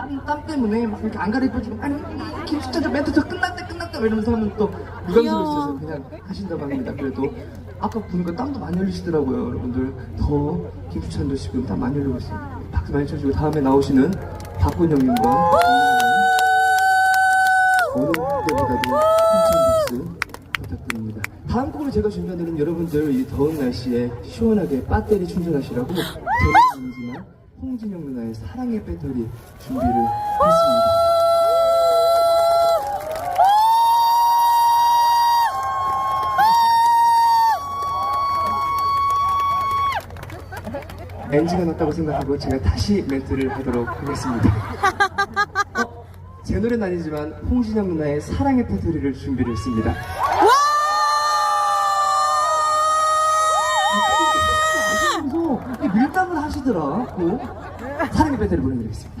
땀, 땀 때문에 막 이렇게 안 가리켜지고 아니 김수찬 저 멘트 저 끝났다 끝났다 이러면서 하면 또 유감스러워서 그냥 하신다고 합니다. 그래도 아까 보니까 땀도 많이 흘리시더라고요, 여러분들. 더 김수찬도 지금 땀 많이 흘리고 있어요. 박수 많이 쳐주고 다음에 나오시는 박근영님과 어느 때보다도 한참 박수 부탁드립니다. 다음 곡으로 제가 준비한 노래는 여러분들 이 더운 날씨에 시원하게 배터리 충전하시라고 제가 아니지만 홍진영 누나의 사랑의 배터리 준비를 했습니다. NG가 났다고 생각하고 제가 다시 멘트를 하도록 하겠습니다. 어, 제 노래는 아니지만 홍진영 누나의 사랑의 배터리를 준비를 했습니다. 아시면서 밀당을 하시더라. 고 사랑의 배터리 보내드리겠습니다.